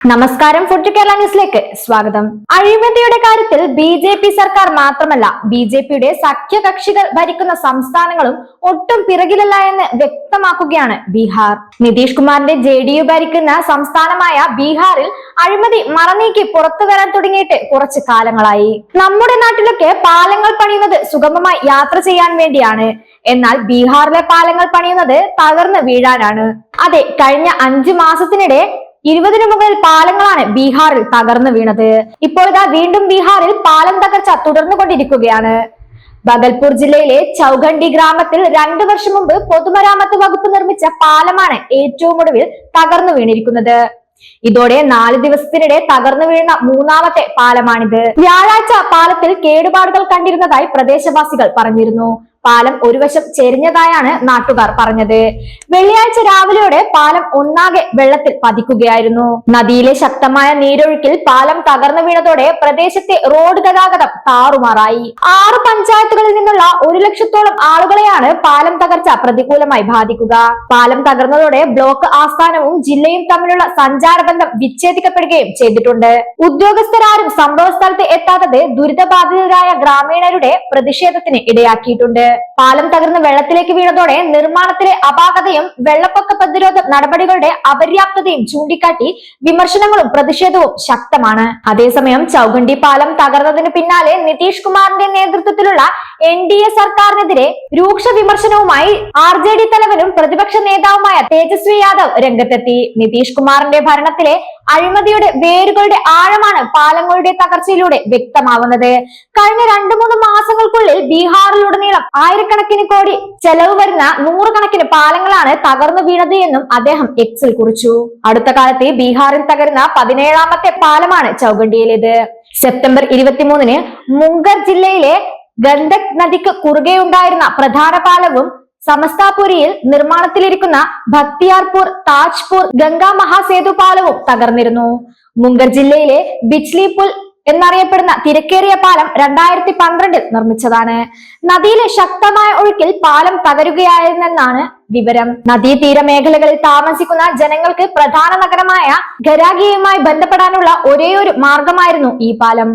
നമസ്കാരം ഫുഡ് കേരള ന്യൂസിലേക്ക് സ്വാഗതം. അഴിമതിയുടെ കാര്യത്തിൽ ബി ജെ പി സർക്കാർ മാത്രമല്ല ബി ജെ പിയുടെ സഖ്യകക്ഷികൾ ഭരിക്കുന്ന സംസ്ഥാനങ്ങളും ഒട്ടും പിറകിലല്ല എന്ന് വ്യക്തമാക്കുകയാണ് ബീഹാർ. നിതീഷ് കുമാറിന്റെ ജെ ഡി യു ഭരിക്കുന്ന സംസ്ഥാനമായ ബീഹാറിൽ അഴിമതി മറനീക്കി പുറത്തു വരാൻ തുടങ്ങിയിട്ട് കുറച്ച് കാലങ്ങളായി. നമ്മുടെ നാട്ടിലൊക്കെ പാലങ്ങൾ പണിയുന്നത് സുഗമമായി യാത്ര ചെയ്യാൻ വേണ്ടിയാണ്. എന്നാൽ ബീഹാറിലെ പാലങ്ങൾ പണിയുന്നത് തകർന്ന് വീഴാനാണ്. അതെ കഴിഞ്ഞ അഞ്ചു മാസത്തിനിടെ ഇരുപതിനു മുകളിൽ പാലങ്ങളാണ് ബീഹാറിൽ തകർന്നു വീണത്. ഇപ്പോൾ ഇതാ വീണ്ടും ബീഹാറിൽ പാലം തകർച്ച തുടർന്നുകൊണ്ടിരിക്കുകയാണ്. ബഗൽപൂർ ജില്ലയിലെ ചൗഖണ്ഡി ഗ്രാമത്തിൽ രണ്ടു വർഷം മുമ്പ് പൊതുമരാമത്ത് വകുപ്പ് നിർമ്മിച്ച പാലമാണ് ഏറ്റവും ഒടുവിൽ തകർന്നു വീണിരിക്കുന്നത്. ഇതോടെ നാല് ദിവസത്തിനിടെ തകർന്നു വീഴുന്ന മൂന്നാമത്തെ പാലമാണിത്. വ്യാഴാഴ്ച പാലത്തിൽ കേടുപാടുകൾ കണ്ടിരുന്നതായി പ്രദേശവാസികൾ പറഞ്ഞിരുന്നു. പാലം ഒരു വശം ചെരിഞ്ഞതായാണ് നാട്ടുകാർ പറഞ്ഞത്. വെള്ളിയാഴ്ച രാവിലെയോടെ പാലം ഒന്നാകെ വെള്ളത്തിൽ പതിക്കുകയായിരുന്നു. നദിയിലെ ശക്തമായ നീരൊഴുക്കിൽ പാലം തകർന്നു വീണതോടെ പ്രദേശത്തെ റോഡ് ഗതാഗതം താറുമാറായി. ആറ് പഞ്ചായത്തുകളിൽ നിന്നുള്ള ഒരു ലക്ഷത്തോളം ആളുകളെയാണ് പാലം തകർച്ച പ്രതികൂലമായി ബാധിക്കുക. പാലം തകർന്നതോടെ ബ്ലോക്ക് ആസ്ഥാനവും ജില്ലയും തമ്മിലുള്ള സഞ്ചാരബന്ധം വിച്ഛേദിക്കപ്പെടുകയും ചെയ്തിട്ടുണ്ട്. ഉദ്യോഗസ്ഥരാരും സംഭവ സ്ഥലത്ത് എത്താത്തത് ദുരിതബാധിതരായ ഗ്രാമീണരുടെ പ്രതിഷേധത്തിന് ഇടയാക്കിയിട്ടുണ്ട്. പാലം തകർന്ന് വെള്ളത്തിലേക്ക് വീണതോടെ നിർമ്മാണത്തിലെ അപാകതയും വെള്ളപ്പൊക്ക പ്രതിരോധ നടപടികളുടെ അപര്യാപ്തതയും ചൂണ്ടിക്കാട്ടി വിമർശനങ്ങളും പ്രതിഷേധവും ശക്തമാണ്. അതേസമയം ചൗഗണ്ടി പാലം തകർന്നതിന് പിന്നാലെ നിതീഷ് കുമാറിന്റെ നേതൃത്വത്തിലുള്ള എൻ ഡി എ സർക്കാരിനെതിരെ രൂക്ഷ വിമർശനവുമായി ആർ ജെ ഡി തലവനും പ്രതിപക്ഷ നേതാവുമായ തേജസ്വി യാദവ് രംഗത്തെത്തി. നിതീഷ് കുമാറിന്റെ ഭരണത്തിലെ അഴിമതിയുടെ വേരുകളുടെ ആഴമാണ് പാലങ്ങളുടെ തകർച്ചയിലൂടെ വ്യക്തമാവുന്നത്. കഴിഞ്ഞ രണ്ടു മൂന്ന് മാസങ്ങൾക്കുള്ളിൽ ബീഹാറിലുടനീളം ആയിരക്കണക്കിന് കോടി ചെലവ് വരുന്ന നൂറുകണക്കിന് പാലങ്ങളാണ് തകർന്നു വീണത് എന്നും അദ്ദേഹം എക്സിൽ കുറിച്ചു. അടുത്ത കാലത്ത് ബീഹാറിൽ തകരുന്ന പതിനേഴാമത്തെ പാലമാണ് ചൗഗണ്ടിയിലേത് സെപ്റ്റംബർ ഇരുപത്തിമൂന്നിന് മുങ്കർ ജില്ലയിലെ ഗന്ധക് നദിക്ക് കുറുകെയുണ്ടായിരുന്ന പ്രധാന പാലവും സമസ്താപുരിയിൽ നിർമ്മാണത്തിലിരിക്കുന്ന ഭക്തിയാർപൂർ താജ്പൂർ ഗംഗാ മഹാസേതു പാലവും തകർന്നിരുന്നു. മുങ്കർ ജില്ലയിലെ ബിച്ലി പുൽ എന്നറിയപ്പെടുന്ന തിരക്കേറിയ പാലം രണ്ടായിരത്തി പന്ത്രണ്ടിൽ നിർമ്മിച്ചതാണ്. നദിയിലെ ശക്തമായ ഒഴുക്കിൽ പാലം തകരുകയായിരുന്നെന്നാണ് വിവരം. നദീതീര മേഖലകളിൽ താമസിക്കുന്ന ജനങ്ങൾക്ക് പ്രധാന നഗരമായ ഖരാഗിയുമായി ബന്ധപ്പെടാനുള്ള ഒരേയൊരു മാർഗമായിരുന്നു ഈ പാലം.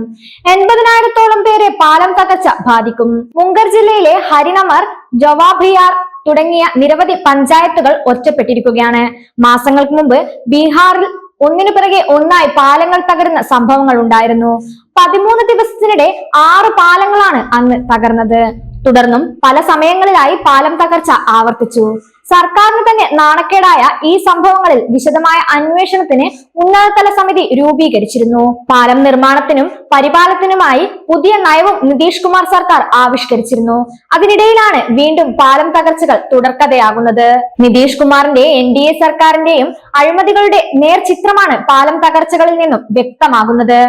എൺപതിനായിരത്തോളം പേരെ പാലം തകർച്ച ബാധിക്കും. മുങ്കർ ജില്ലയിലെ ഹരിനമർ ജവാബിയാർ തുടങ്ങിയ നിരവധി പഞ്ചായത്തുകൾ ഒറ്റപ്പെട്ടിരിക്കുകയാണ്. മാസങ്ങൾക്ക് മുമ്പ് ബീഹാറിൽ ഒന്നിനു പിറകെ ഒന്നായി പാലങ്ങൾ തകരുന്ന സംഭവങ്ങൾ ഉണ്ടായിരുന്നു. പതിമൂന്ന് ദിവസത്തിനിടെ ആറ് പാലങ്ങളാണ് അന്ന് തകർന്നത്. തുടർന്നും പല സമയങ്ങളിലായി പാലം തകർച്ച ആവർത്തിച്ചു. സർക്കാരിന് തന്നെ നാണക്കേടായ ഈ സംഭവങ്ങളിൽ വിശദമായ അന്വേഷണത്തിന് ഉന്നതതല സമിതി രൂപീകരിച്ചിരുന്നു. പാലം നിർമ്മാണത്തിനും പരിപാലനത്തിനുമായി പുതിയ നയവും നിതീഷ് കുമാർ സർക്കാർ ആവിഷ്കരിച്ചിരുന്നു. അതിനിടയിലാണ് വീണ്ടും പാലം തകർച്ചകൾ തുടർക്കഥയാകുന്നത്. നിതീഷ് കുമാറിന്റെ എൻ ഡി എ സർക്കാരിന്റെയും അഴിമതികളുടെ നേർചിത്രമാണ് പാലം തകർച്ചകളിൽ നിന്നും വ്യക്തമാകുന്നത്.